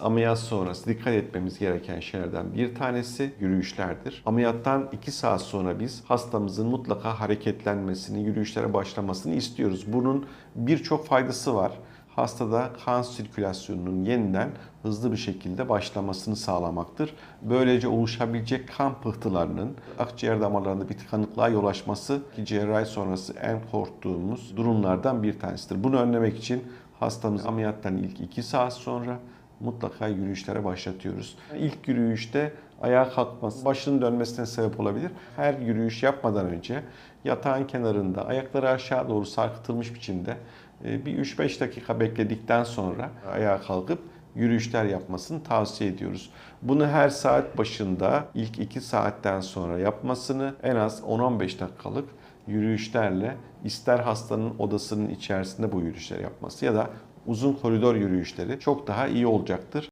Ameliyat sonrası dikkat etmemiz gereken şeylerden bir tanesi yürüyüşlerdir. Ameliyattan 2 saat sonra biz hastamızın mutlaka hareketlenmesini, yürüyüşlere başlamasını istiyoruz. Bunun birçok faydası var. Hastada kan sirkülasyonunun yeniden hızlı bir şekilde başlamasını sağlamaktır. Böylece oluşabilecek kan pıhtılarının akciğer damarlarında bir tıkanıklığa yol açması ki cerrahi sonrası en korktuğumuz durumlardan bir tanesidir. Bunu önlemek için hastamız ameliyattan ilk 2 saat sonra mutlaka yürüyüşlere başlatıyoruz. İlk yürüyüşte ayağa kalkması, başının dönmesine sebep olabilir. Her yürüyüş yapmadan önce yatağın kenarında ayakları aşağı doğru sarkıtılmış biçimde e, bir 3-5 dakika bekledikten sonra ayağa kalkıp yürüyüşler yapmasını tavsiye ediyoruz. Bunu her saat başında ilk 2 saatten sonra yapmasını en az 10-15 dakikalık yürüyüşlerle ister hastanın odasının içerisinde bu yürüyüşleri yapması ya da uzun koridor yürüyüşleri çok daha iyi olacaktır.